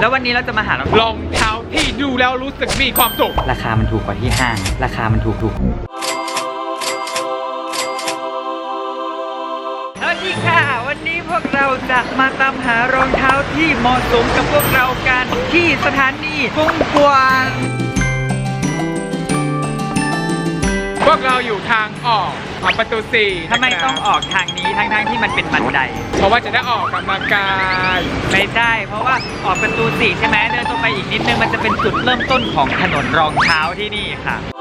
แล้ววันนี้เราจะมาหารองรองเท้าที่ดูแล้วรู้สึกมีความสุข ราคามันถูกกว่าที่ห้าง ราคามันถูกถูกสวัสดีค่ะ วันนี้พวกเราจะมาตามหารองเท้าที่เหมาะสมกับพวกเรากันที่สถานีกุ้งกวางพวกเราอยู่ทางออก ของประตูสี่ทำไมต้องออกทางนี้ทั้งๆที่มันเป็นบันได เพราะว่าจะได้ออกกำลังกายไม่ได้เพราะว่าออกประตูสี่ใช่ไหมเดินตรงไปอีกนิดนึงมันจะเป็นจุดเริ่มต้นของถนนรองเท้าที่นี่ค่ะ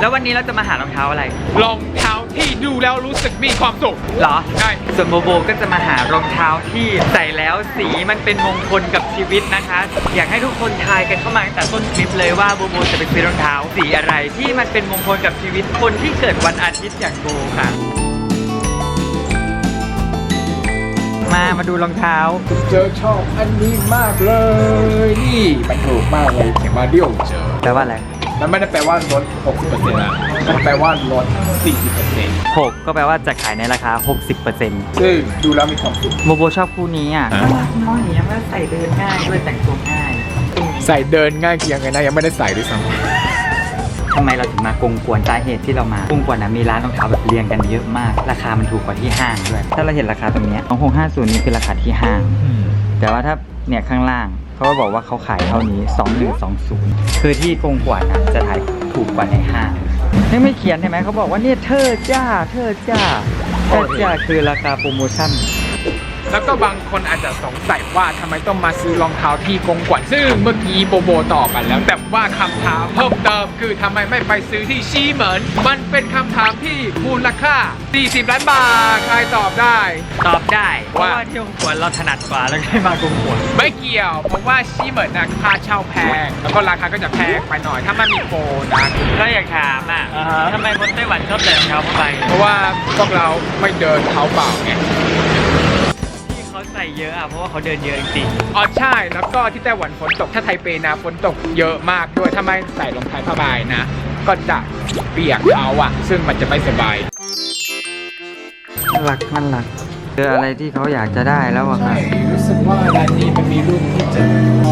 แล้ววันนี้เราจะมาหารองเท้าอะไร รองเท้าที่ดูแล้วรู้สึกมีความสุข เหรอใช่ ส่วนโบโบก็จะมาหารองเท้าที่ใส่แล้วสีมันเป็นมงคลกับชีวิตนะคะ อยากให้ทุกคนทายกันเข้ามาตั้งแต่ต้นคลิปเลยว่าโบโบจะไปซื้อรองเท้าสีอะไรที่มันเป็นมงคลกับชีวิตคนที่เกิดวันอาทิตย์อย่างโบค่ะ มามาดูรองเท้า เจอชอบอันนี้มากเลย นี่มันถูกมากเลยเขียนว่าเดียวเจอ แปลว่าอะไร มันไม่ได้แปลว่าลด 60%นะมันแปลว่าลด 40%หกก็แปลว่าจะขายในราคา 60%ซึ่งดูแล้วมีความสุขโบโบชอบคู่นี้อะฮะน่ารักน้อยอย่างเงี้ยว่าใส่เดินง่ายด้วยแต่งตัวง่าย ใส่เดินง่ายเพียงไงนะยังไม่ได้ใส่ด้วยซ้ทำไมเราถึงมากงกวนสาเหตุที่เรามากงกวนนะมีร้านรองเท้าแบบเรียงกันเยอะมาก ราคามันถูกกว่าที่ห้างด้วย ถ้าเราเห็นราคาตรงเนี้ของ650นี่คือราคาที่ห้างำ แต่ว่าถ้าเนี่ยข้างล่างเขาก็บอกว่าเขาขายเท่านี้ 2120 คือที่กงกวนอะจะขายถูกกว่าในห้างไม่ไม่เขียนใช่ไหมเขาบอกว่าเนี่ยเธอจ้า เธอจ้าเธอจ้าคือราคาโปรโมชั่น แล้วก็บางคนอาจจะสงสัยว่าทำไมต้องมาซื้อรองเท้าที่กงกวัดซึ่งเมื่อกี้โบโบตอบกันแล้ว แต่ว่าคำถามเพิ่มเติมคือทำไมไม่ไปซื้อที่ชีเหมินมันเป็นคำถามที่มูลค่า 40 ล้านบาทใครตอบได้ ตอบได้เพราะว่าว่าที่กงกวนเราถนัดกว่าแล้วก็ให้มากงกวนไม่เกี่ยวเพราะว่าชีเหมินนะค่าเช่าแพง แล้วก็ราคาก็จะแพงไปหน่อยถ้ามันมีโปรนะก็อยากถามอะทำไมคนไต้หวันชอบใส่รองเท้าผ้าใบเพราะว่าพวกเราไม่เดินเท้าเปล่าไงที่ เขาใส่เยอะอะเพราะว่าเขาเดินเยอะจริงอ๋อใช่ แล้วก็ที่ไต้หวันฝนตก ถ้าไทเปนะฝนตกเยอะมากด้วยถ้าไม่ใส่รองเท้าผ้าใบนะ ก็จะเปียกเท้าอะซึ่งมันจะไม่สบายน่ารักน่ารักเจออะไรที่เขาอยากจะได้แล้วอะค่ะใช่รู้สึกว่าร้านนี้มันมีรุ่นที่จะ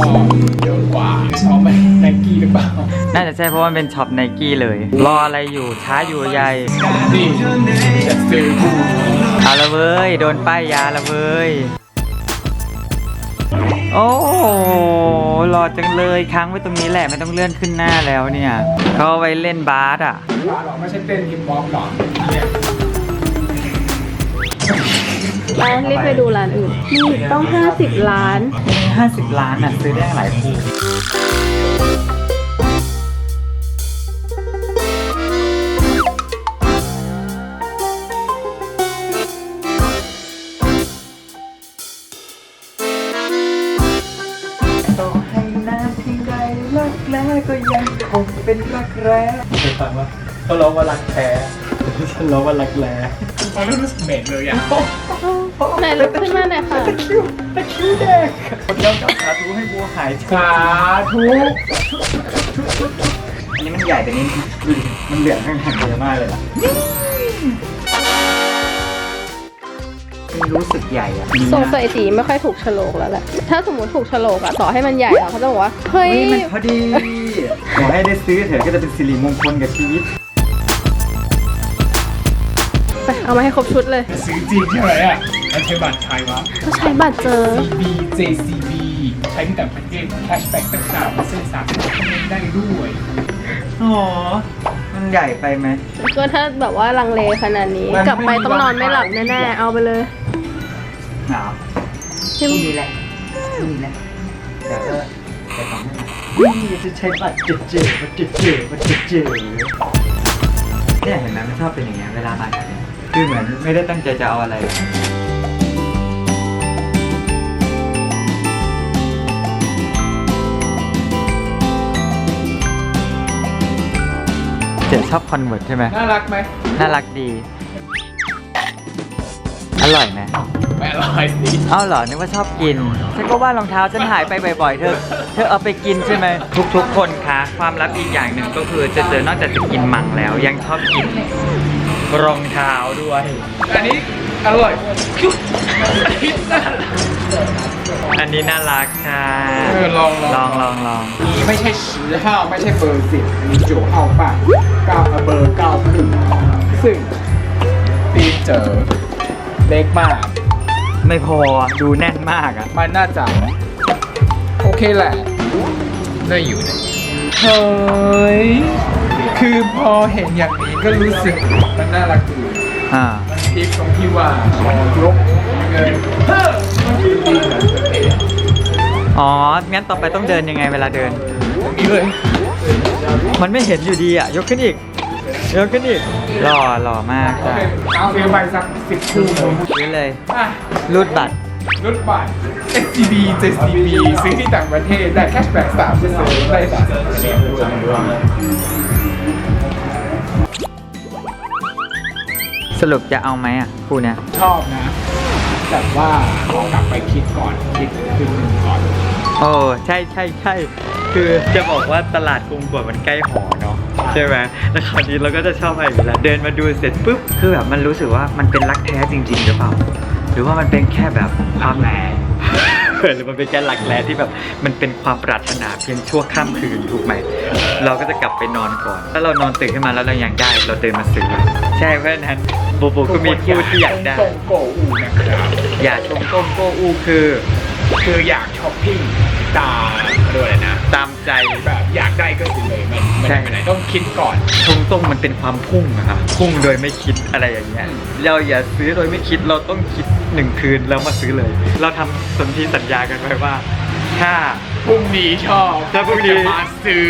ชอบเยอะกว่าชอบไหมไนกี้หรือเปล่าน่าจะใช่เพราะว่ามันเป็นช็อปไนกี้เลย รออะไรอยู่ช้าอยู่ใหญ่นี่จะซื้อคู่ เอาละเว้ย โดนป้ายยาละเว้ย โอ้โหหล่อจังเลยค้างไว้ตรงนี้แหละไม่ต้องเลื่อนขึ้นหน้าแล้วเนี่ย เขาเอาไว้เล่นบาสอะร้านหรอไม่ใช่เต้นฮิปฮอปหรอเนี่ยร้านรีบไปดูร้านอื่นนี่ต้อง 50 ล้าน 50 ล้านอะ ซื้อได้หลายคู่ รักแร้ก็ยังคงเป็นรักแร้เคยฟังว่าเขาร้องว่ารักแท้ฉันร้องว่ารักแร้มันไม่รู้สึกเหม็นเลยอะไหนลุกขึ้นมาหน่อยค่ะ ตะคริวตะคริวแดงคนเดียวกับสาธุให้บัวหายสาธุอันนี้มันใหญ่แต่นี้ดูดิมันเหลืองข้างทางเยอะมากเลยล่ะมัน รู้สึกใหญ่อะสงสัยสีไม่ค่อยถูกโฉลกแล้วแหละ ถ้าสมมติถูกโฉลกอะต่อให้มันใหญ่อะเขาจะบอกว่า เฮ้ย เฮ้ยมันพอดีขอให้ได้ซื้อเถอะก็จะเป็นสิริมงคลกับชีวิต ไปเอามาให้ครบชุดเลย ซื้อจริงใช่ไหมอะมันใช้บัตรใครวะ ก็ใช้บัตรเจอ CB JCB ใช้ที่ต่างประเทศแคชแบ็กตั้งสามเปอร์เซ็นต์สามสิบเปอร์เซ็นต์ได้ด้วยอ๋อมันใหญ่ไปไหมก็ถ้าแบบว่าลังเลขนาดนี้มันกลับไปต้องนอนไม่หลับไม่มีแน่ๆ เอาไปเลย หนาวใช่ไหมนี่แหละนี่แหละเดี๋ยวก็ไปต่อให้นี่จะใช้บัตรเจเจบัตรเจเจบัตรเจเจเนี่ยเห็นไหมมันชอบเป็นอย่างเงี้ยเวลามาเนี่ยคือเหมือนไม่ได้ตั้งใจจะเอาอะไรเจ๋ชอบคอนเวิร์ตใช่ไหมน่ารักไหมน่ารักดี อร่อยไหม ไม่อร่อยสิ เอ้าเหรอ นึกว่าชอบกิน ฉันก็ว่ารองเท้าฉันหายไปบ่อยๆ เธอ เธอเอาไปกินใช่ไหม ทุกๆ คนคะ ความลับอีกอย่างหนึ่งก็คือจะเจอนอกจากจะกินหมังแล้ว ยังชอบกินรองเท้าด้วย อันนี้อร่อยกว่าอันนี้ อันนี้น่ารักค่ะ เออลองลอง ลองลองลอง นี่ไม่ใช่十号ไม่ใช่เบอร์สิบอันนี้九号半เก้าเบอร์เก้าครึ่งซึ่งตีนเจอเล็กมาก ไม่พอดูแน่นมากอะ มันน่าจะ โอเคแหละ ได้อยู่นะเฮ้ย คือพอเห็นอย่างนี้ก็รู้สึกมันน่ารักดีอ่า มันพีคตรงที่ว่าพอยกเงินเฮ้อมันคือดีเหมือนเธอเองอ๋อ งั้นต่อไปต้องเดินยังไงเวลาเดินตรงนี้เลย มันไม่เห็นอยู่ดีอะ ยกขึ้นอีก ยกขึ้นอีกหล่อหล่อมากโอจ้ะเคเอาซื้อไปสักสิบคู่เลยซื้อเลยอะรูดบัตรรถบัตร SCB JCB ซื้อที่ต่างประเทศได้แคชแบ็กสามเปอร์เซ็นต์ได้สามเปอร์เซ็นต์ด้วยสรุปจะเอาไหมอะคู่เนี้ยชอบนะ แต่ว่าขอกลับไปคิดก่อน คิดคืนหนึ่งก่อน โอ้ ใช่ใช่ใช่ คือจะบอกว่าตลาดกรุงกวดมันใกล้หอเนาะใช่ไหมแล้วคราวนี้เราก็จะชอบอะไรเวลาเดินมาดูเสร็จปุ๊บคือแบบมันรู้สึกว่ามันเป็นรักแท้จริง ๆ หรือเปล่า หรือว่ามันเป็นแค่แบบความแหนหรือมันเป็นแค่รักแร้ที่แบบมันเป็นความปรารถนาเพียงชั่วข้ามคืนถูกไหม เราก็จะกลับไปนอนก่อน ถ้าเรานอนตื่นขึ้นมาแล้วเราอยากได้ เราเดินมาซื้อ ใช่เพราะฉะนั้นโบโบก็มีคู่ที่อยากได้ตรงโกอูนะครับอย่าชมก้มโกอูคือ คืออยากช้อปปิ้ง ตามด้วยนะ ตามใจ แบบอยากได้ก็ซื้อเลยมันมันใช่ ไม่ได้ต้องคิดก่อนชงต้งมันเป็นความพุ่งนะครับพุ่งโดยไม่คิดอะไรอย่างเงี้ยเราอย่าซื้อโดยไม่คิดเราต้องคิดหนึ่งคืนแล้วมาซื้อเลย เราทำสนธิสัญญากันไว้ว่า ถ้า พรุ่งนี้ชอบถ้าพรุ่งนี้ จะมาซื้อ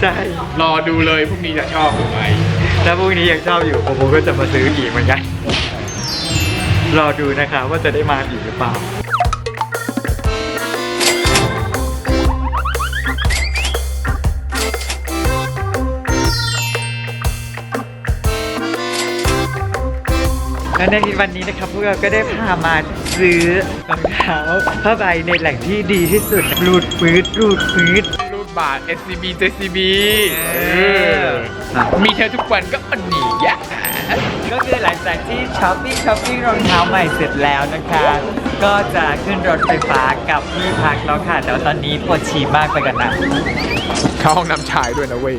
ใช่รอดูเลยพรุ่งนี้จะชอบหรือไม่ถ้าพรุ่งนี้ยังชอบอยู่ผมก็จะมาซื้ออีกเหมือนกันรอดูนะคะว่าจะได้มาอีกหรือเปล่า และในวันนี้นะครับพวกเราก็ได้พามาซื้อรองเท้าผ้าใบในแหล่งที่ดีที่สุดรูดฟืดรูดฟืดรูดบาท SCB JCB เออมีเธอทุกวันก็อันนี้แยะก็คือหลังจากที่ช้อปปิ้งช้อปปิ้งรองเท้าใหม่เสร็จแล้วนะคะ ก็จะขึ้นรถไฟฟ้ากับที่พักแล้วค่ะแต่ว่าตอนนี้ปวดฉี่มากไปกันนะเข้าห้องน้ำชายด้วยนะเว้ย